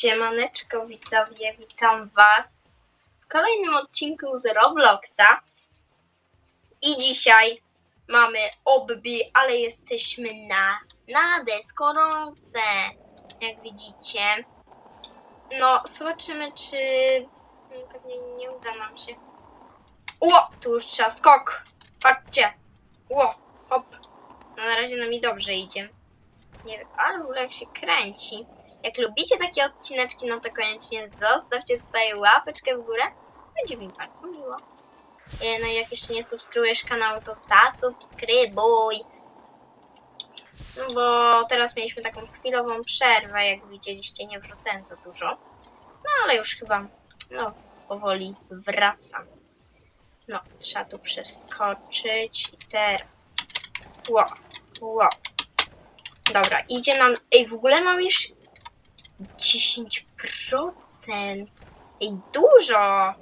Siemaneczko widzowie, witam was w kolejnym odcinku z Robloxa i dzisiaj mamy obby, ale jesteśmy na, na deskorolce, jak widzicie. No, zobaczymy czy pewnie nie uda nam się. Ło, tu już trzeba skok, patrzcie, ło, hop, no na razie nam i dobrze idzie. Nie wiem, ale jak się kręci. Jak lubicie takie odcineczki, no to koniecznie zostawcie tutaj łapeczkę w górę. Będzie mi bardzo miło. E, No i jak jeszcze nie subskrybujesz kanału, to zasubskrybuj. No bo teraz mieliśmy taką chwilową przerwę, jak widzieliście, nie wrzucałem za dużo. No ale już chyba, no, powoli wracam. No, trzeba tu przeskoczyć i teraz. Ło, ło. Dobra, idzie nam. Ej, w ogóle mam już 10%. Ej, dużo!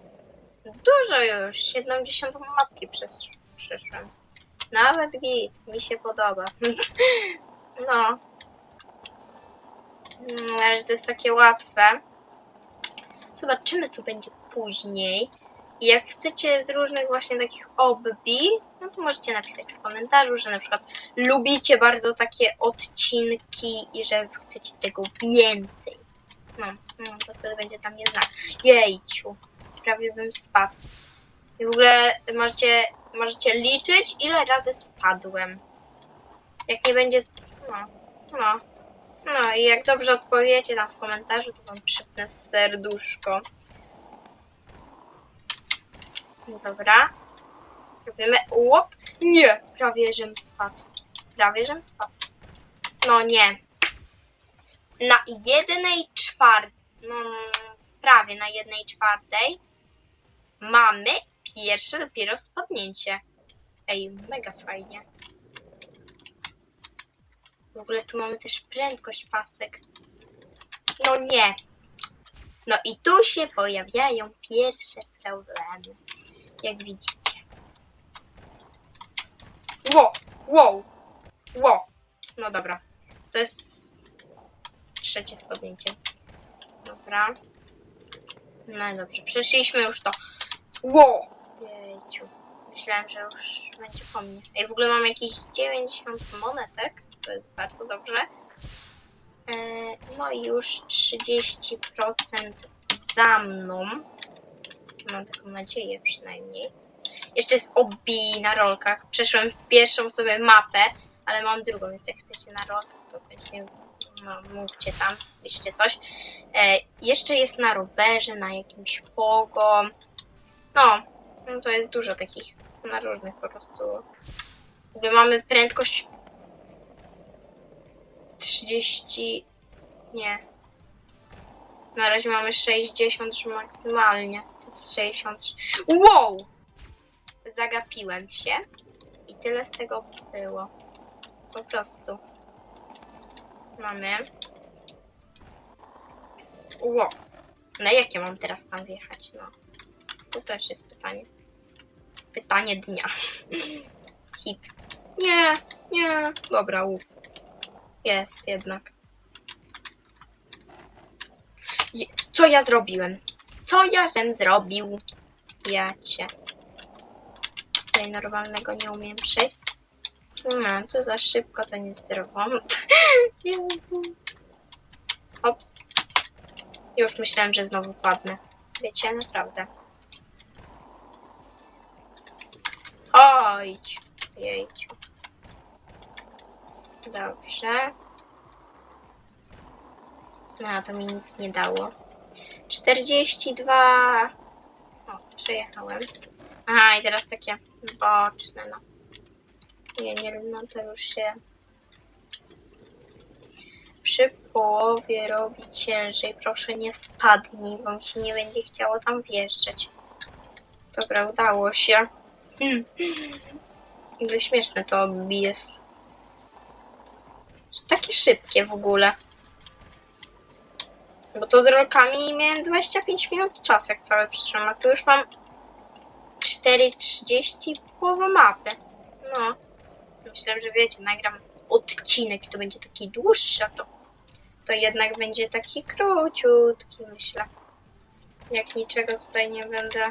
Dużo już. Jedną dziesiątą mapki przez, przeszłem. Nawet git, mi się podoba. no. Mm, Na razie to jest takie łatwe. Zobaczymy, co będzie później. Jak chcecie z różnych właśnie takich obbi, no to możecie napisać w komentarzu, że na przykład lubicie bardzo takie odcinki i że chcecie tego więcej. No, no to wtedy będzie tam znak. Jejciu, prawie bym spadł. I w ogóle możecie, możecie liczyć, ile razy spadłem. Jak nie będzie... No, no. No i jak dobrze odpowiecie tam w komentarzu, to wam przypnę serduszko. Dobra. Robimy. Łop. Nie! Prawie żem spadł. Prawie żem spadł. No nie. Na jednej czwartej. No, prawie na jednej czwartej mamy pierwsze dopiero spadnięcie. Ej, mega fajnie. W ogóle tu mamy też prędkość pasek. No nie. No i tu się pojawiają pierwsze problemy. Jak widzicie. Wow, wow, wow. No dobra. To jest trzecie spadnięcie. Dobra. No i dobrze, przeszliśmy już to. Wow! Jejciu. Myślałem, że już będzie po mnie. Ej, w ogóle mam jakieś 90 monetek. To jest bardzo dobrze. E, No i już 30% za mną. Mam taką nadzieję przynajmniej. Jeszcze jest obi na rolkach. Przeszłem w pierwszą sobie mapę, ale mam drugą, więc jak chcecie na rolkach, to będzie, no, mówcie tam, piszcie coś. E, jeszcze jest na rowerze, na jakimś pogo. No, no to jest dużo takich na różnych po prostu. Mamy prędkość 30. Nie. Na razie mamy 60 że maksymalnie. To jest 60. Wow! Zagapiłem się. I tyle z tego było. Po prostu. Mamy. Wow. Na jakie mam teraz tam wjechać? No. To też jest pytanie. Pytanie dnia. Hit. Nie, nie. Dobra, uf. Jest jednak. Co ja zrobiłem? Co ja żem zrobił? Ja cię. Tutaj normalnego nie umiem przejść. No, co za szybko to niezdrowo. Jezu. Ops. Już myślałem, że znowu padnę. Wiecie, naprawdę. Ojdź. Jejciu. Dobrze. No, to mi nic nie dało. 42. O, przejechałem. Aha, i teraz takie boczne, no. Nie, nie, no to już się przy połowie robi ciężej. Proszę nie spadnij, bo mi się nie będzie chciało tam wjeżdżać. Dobra, udało się. Hmm. Śmieszne to jest. Takie szybkie w ogóle. Bo to z rolkami miałem 25 minut czas, jak całe przyszłam, a tu już mam 4.30 połowa mapy. No. Myślałem, że wiecie, nagram odcinek i to będzie taki dłuższy, a to to jednak będzie taki króciutki, myślę. Jak niczego tutaj nie będę.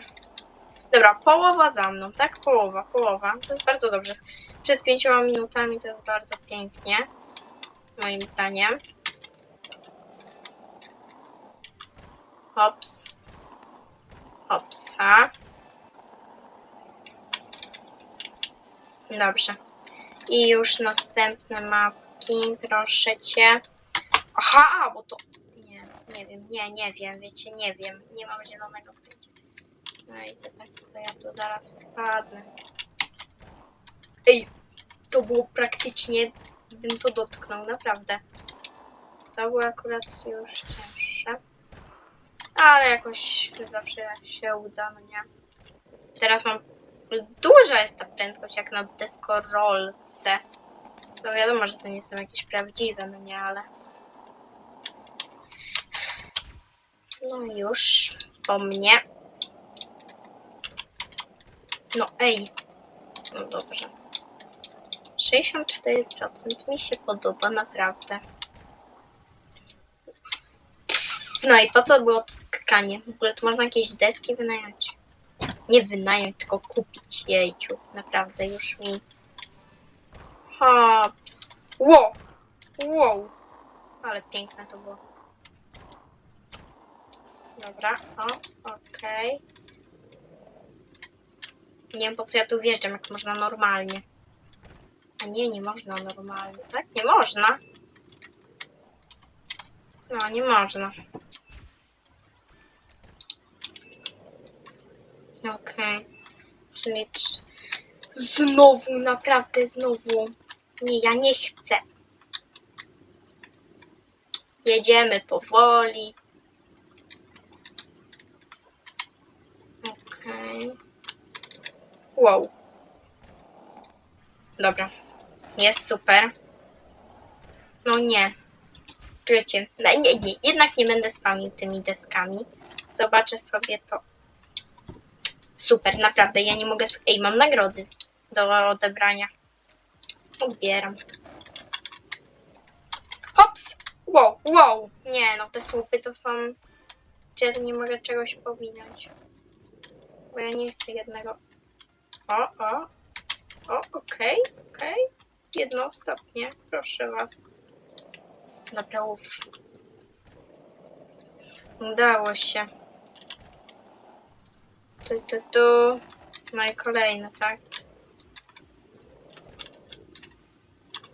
Dobra, połowa za mną, tak? Połowa, połowa. To jest bardzo dobrze. Przed pięcioma minutami to jest bardzo pięknie. Moim zdaniem. Hops. Hopsa. Dobrze. I już następne mapki, proszę cię. Aha, bo to... Nie, nie wiem, nie, nie wiem, wiecie, nie wiem. Nie mam zielonego pojęcia. No i to tak, to ja tu zaraz spadnę. Ej, to było praktycznie, bym to dotknął, naprawdę. To było akurat już cięższe. Ale jakoś zawsze się uda, no nie. Teraz mam... Duża jest ta prędkość jak na deskorolce. No wiadomo, że to nie są jakieś prawdziwe, no nie, ale... No już, po mnie. No ej. No dobrze. 64% mi się podoba, naprawdę. No i po co było to skakanie? W ogóle tu można jakieś deski wynająć. Nie wynająć, tylko kupić. Jejciu, naprawdę już mi... Hops. Wow! Wow! Ale piękne to było. Dobra, o, okej. Nie wiem po co ja tu wjeżdżam, jak można normalnie. A nie, nie można normalnie, tak? Nie można. No, nie można. Okej. Czyli trz- Znowu, naprawdę znowu. Nie, ja nie chcę. Jedziemy powoli. Okej. Wow. Dobra. Jest super. No nie. Czujecie? No, nie, nie, jednak nie będę spamił tymi deskami. Zobaczę sobie to. Super, naprawdę, ja nie mogę... Ej, mam nagrody do odebrania. Odbieram. Hops! Wow, wow! Nie, no te słupy to są... Czy ja tu nie mogę czegoś powinąć? Bo ja nie chcę jednego... O, o. O, okej, okej. Jedno ostatnie, proszę was. Dobra, uff. Udało się. Tu, tu, tu. No i kolejne, tak?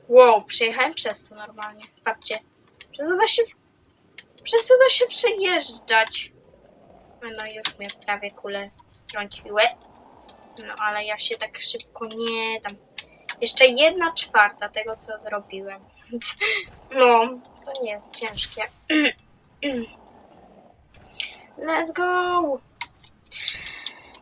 Wow, przejechałem przez to normalnie. Patrzcie. Przez to da się... Przez to da się przejeżdżać. No już mnie prawie kule strąciły. No ale ja się tak szybko nie dam. Jeszcze jedna czwarta tego, co zrobiłem. No, to nie jest ciężkie. Let's go!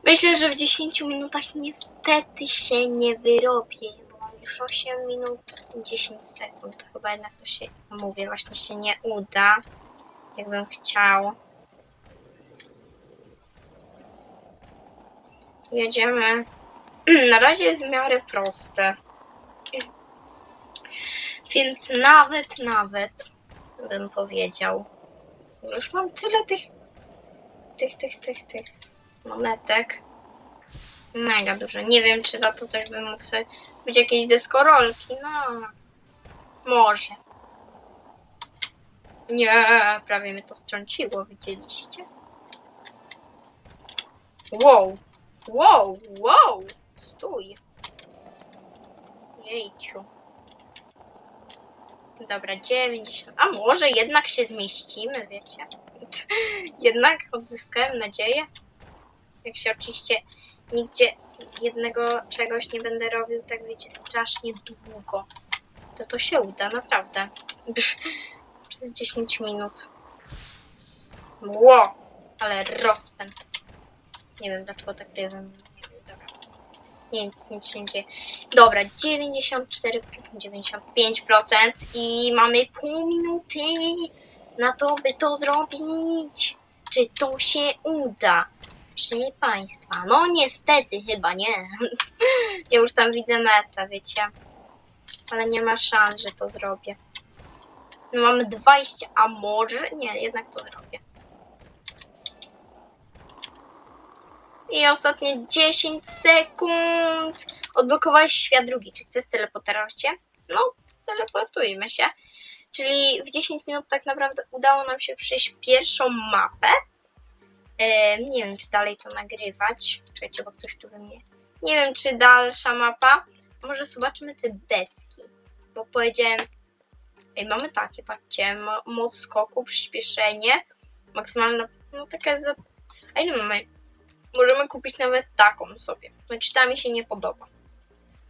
Myślę, że w 10 minutach niestety się nie wyrobię, bo mam już 8 minut 10 sekund. Chyba jednak to się, mówię, właśnie się nie uda, jakbym chciał. Jedziemy. Na razie jest w miarę proste. Więc nawet, nawet bym powiedział. Już mam tyle tych, tych, tych, tych, tych monetek. Mega dużo. Nie wiem, czy za to coś bym mógł sobie być jakieś deskorolki. No, może. Nie, prawie mnie to wtrąciło, widzieliście? Wow, wow, wow, stój. Jejciu. Dobra, 90. A może jednak się zmieścimy, wiecie? jednak odzyskałem nadzieję. Jak się oczywiście nigdzie jednego czegoś nie będę robił, tak wiecie, strasznie długo. To to się uda, naprawdę. Przez 10 minut. Ło! Ale rozpęd. Nie wiem dlaczego tak rywem. Nie. Nic, nic się nie dzieje. Dobra, 94, 95% i mamy pół minuty na to, by to zrobić. Czy to się uda? Proszę Państwa, no niestety chyba nie. Ja już tam widzę metę, wiecie. Ale nie ma szans, że to zrobię. My mamy 20, a może... Nie, jednak to zrobię. I ostatnie 10 sekund. Odblokowałeś świat drugi. Czy chcesz teleportować się? No, teleportujmy się. Czyli w 10 minut tak naprawdę udało nam się przejść pierwszą mapę. Em, nie wiem, czy dalej to nagrywać. Czekajcie, bo ktoś tu we mnie. Nie wiem, czy dalsza mapa. Może zobaczymy te deski. Bo powiedziałem. Ej, mamy takie, patrzcie. Mo moc skoku, przyspieszenie. Maksymalna. No taka za. A ile mamy? Możemy kupić nawet taką sobie. Znaczy ta mi się nie podoba.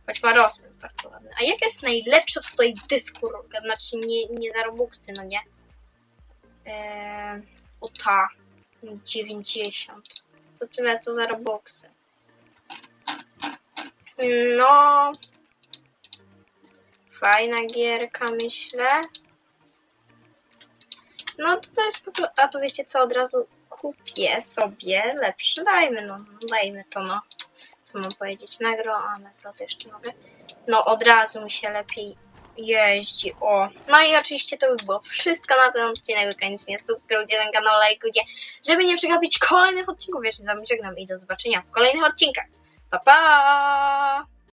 Choć ma rozmiar bardzo ładny. A jaka jest najlepsza tutaj dyskurka? Znaczy nie, nie za Robuxy, no nie? Eee, o ta. 90. To tyle co za Robuxy. No. Fajna gierka, myślę. No to to jest po prostu... A to wiecie co, od razu kupię sobie lepsze. Dajmy no, dajmy to no. Co mam powiedzieć? Nagro, a nagro to jeszcze mogę. No od razu mi się lepiej jeździ. O. No i oczywiście to by było wszystko na ten odcinek. Koniecznie subskrybujcie ten kanał, lajkujcie, żeby nie przegapić kolejnych odcinków. Się z wami żegnam i do zobaczenia w kolejnych odcinkach. Pa pa!